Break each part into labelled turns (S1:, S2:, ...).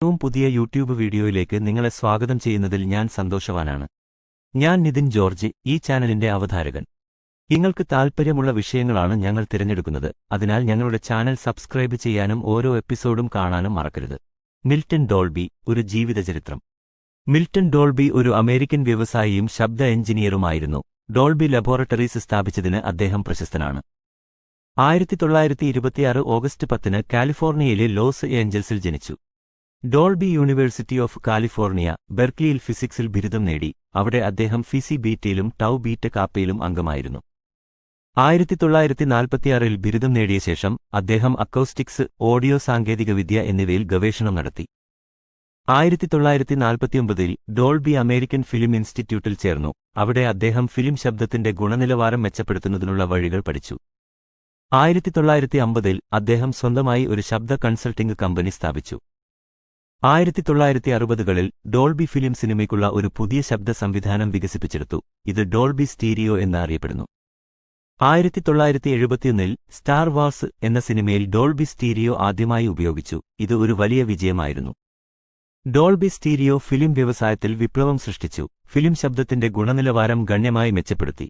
S1: ഏറ്റവും പുതിയ യൂട്യൂബ് വീഡിയോയിലേക്ക് നിങ്ങളെ സ്വാഗതം ചെയ്യുന്നതിൽ ഞാൻ സന്തോഷവാനാണ്. ഞാൻ നിതിൻ ജോർജ് ഈ ചാനലിന്റെ അവതാരകൻ. നിങ്ങൾക്ക് താൽപ്പര്യമുള്ള വിഷയങ്ങളാണ് ഞങ്ങൾ തിരഞ്ഞെടുക്കുന്നത്. അതിനാൽ ഞങ്ങളുടെ ചാനൽ സബ്സ്ക്രൈബ് ചെയ്യാനും ഓരോ എപ്പിസോഡും കാണാനും മറക്കരുത്. മിൽട്ടൺ ഡോൾബി ഒരു ജീവിതചരിത്രം മിൽട്ടൺ ഡോൾബി ഒരു അമേരിക്കൻ വ്യവസായിയും ശബ്ദ എഞ്ചിനീയറുമായിരുന്നു. ഡോൾബി ലബോറട്ടറീസ് സ്ഥാപിച്ചതിന് അദ്ദേഹം പ്രശസ്തനാണ്. ആയിരത്തി തൊള്ളായിരത്തി ഇരുപത്തിയാറ് ഓഗസ്റ്റ് പത്തിന് കാലിഫോർണിയയിലെ ലോസ് ഏഞ്ചൽസിൽ ജനിച്ചു. ഡോൾബി യൂണിവേഴ്സിറ്റി ഓഫ് കാലിഫോർണിയ ബെർക്ലിയിൽ ഫിസിക്സിൽ ബിരുദം നേടി. അവിടെ അദ്ദേഹം ഫിസി ബീറ്റയിലും ടൗ ബീറ്റ കാപ്പയിലും അംഗമായിരുന്നു. ആയിരത്തി തൊള്ളായിരത്തി നാൽപ്പത്തിയാറിൽ ബിരുദം നേടിയ ശേഷം അദ്ദേഹം അക്കോസ്റ്റിക്സ് ഓഡിയോ സാങ്കേതികവിദ്യ എന്നിവയിൽ ഗവേഷണം നടത്തി. ആയിരത്തി തൊള്ളായിരത്തി നാൽപ്പത്തിയൊമ്പതിൽ ഡോൾബി അമേരിക്കൻ ഫിലിം ഇൻസ്റ്റിറ്റ്യൂട്ടിൽ ചേർന്നു. അവിടെ അദ്ദേഹം ഫിലിം ശബ്ദത്തിന്റെ ഗുണനിലവാരം മെച്ചപ്പെടുത്തുന്നതിനുള്ള വഴികൾ പഠിച്ചു. ആയിരത്തി തൊള്ളായിരത്തി അമ്പതിൽ അദ്ദേഹം സ്വന്തമായി ഒരു ശബ്ദ കൺസൾട്ടിംഗ് കമ്പനി സ്ഥാപിച്ചു. ആയിരത്തി തൊള്ളായിരത്തി അറുപതുകളിൽ ഡോൾബി ഫിലിം സിനിമയ്ക്കുള്ള ഒരു പുതിയ ശബ്ദ സംവിധാനം വികസിപ്പിച്ചെടുത്തു. ഇത് ഡോൾബി സ്റ്റീരിയോ എന്നറിയപ്പെടുന്നു. ആയിരത്തി തൊള്ളായിരത്തി എഴുപത്തിയൊന്നിൽ സ്റ്റാർ വാർസ് എന്ന സിനിമയിൽ ഡോൾബി സ്റ്റീരിയോ ആദ്യമായി ഉപയോഗിച്ചു. ഇത് ഒരു വലിയ വിജയമായിരുന്നു. ഡോൾബി സ്റ്റീരിയോ ഫിലിം വ്യവസായത്തിൽ വിപ്ലവം സൃഷ്ടിച്ചു. ഫിലിം ശബ്ദത്തിന്റെ ഗുണനിലവാരം ഗണ്യമായി മെച്ചപ്പെടുത്തി.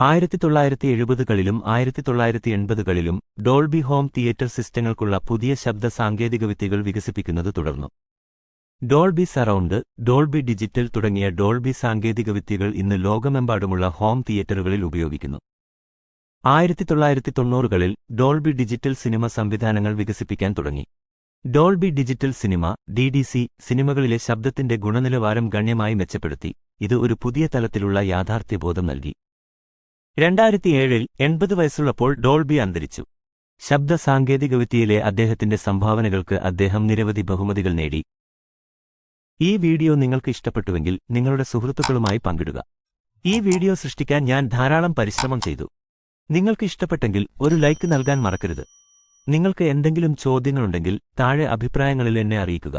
S1: ആയിരത്തി തൊള്ളായിരത്തി എഴുപതുകളിലും ആയിരത്തി തൊള്ളായിരത്തി എൺപതുകളിലും ഡോൾബി ഹോം തിയേറ്റർ സിസ്റ്റങ്ങൾക്കുള്ള പുതിയ ശബ്ദ സാങ്കേതികവിദ്യകൾ വികസിപ്പിക്കുന്നത് തുടർന്നു. ഡോൾബി സറൌണ്ട് ഡോൾബി ഡിജിറ്റൽ തുടങ്ങിയ ഡോൾബി സാങ്കേതികവിദ്യകൾ ഇന്ന് ലോകമെമ്പാടുമുള്ള ഹോം തിയേറ്ററുകളിൽ ഉപയോഗിക്കുന്നു. ആയിരത്തി തൊള്ളായിരത്തി തൊണ്ണൂറുകളിൽ ഡോൾബി ഡിജിറ്റൽ സിനിമ സംവിധാനങ്ങൾ വികസിപ്പിക്കാൻ തുടങ്ങി. Dolby digital cinema D D C സിനിമകളിലെ ശബ്ദത്തിന്റെ ഗുണനിലവാരം ഗണ്യമായി മെച്ചപ്പെടുത്തി. ഇത് ഒരു പുതിയ തലത്തിലുള്ള യാഥാർത്ഥ്യബോധം നൽകി. രണ്ടായിരത്തിയേഴിൽ എൺപത് വയസ്സുള്ളപ്പോൾ ഡോൾബി അന്തരിച്ചു. ശബ്ദ സാങ്കേതികവിദ്യയിലെ അദ്ദേഹത്തിന്റെ സംഭാവനകൾക്ക് അദ്ദേഹം നിരവധി ബഹുമതികൾ നേടി. ഈ വീഡിയോ നിങ്ങൾക്ക് ഇഷ്ടപ്പെട്ടുവെങ്കിൽ നിങ്ങളുടെ സുഹൃത്തുക്കളുമായി പങ്കിടുക. ഈ വീഡിയോ സൃഷ്ടിക്കാൻ ഞാൻ ധാരാളം പരിശ്രമം ചെയ്തു. നിങ്ങൾക്ക് ഇഷ്ടപ്പെട്ടെങ്കിൽ ഒരു ലൈക്ക് നൽകാൻ മറക്കരുത്. നിങ്ങൾക്ക് എന്തെങ്കിലും ചോദ്യങ്ങളുണ്ടെങ്കിൽ താഴെ അഭിപ്രായങ്ങളിൽ എന്നെ അറിയിക്കുക.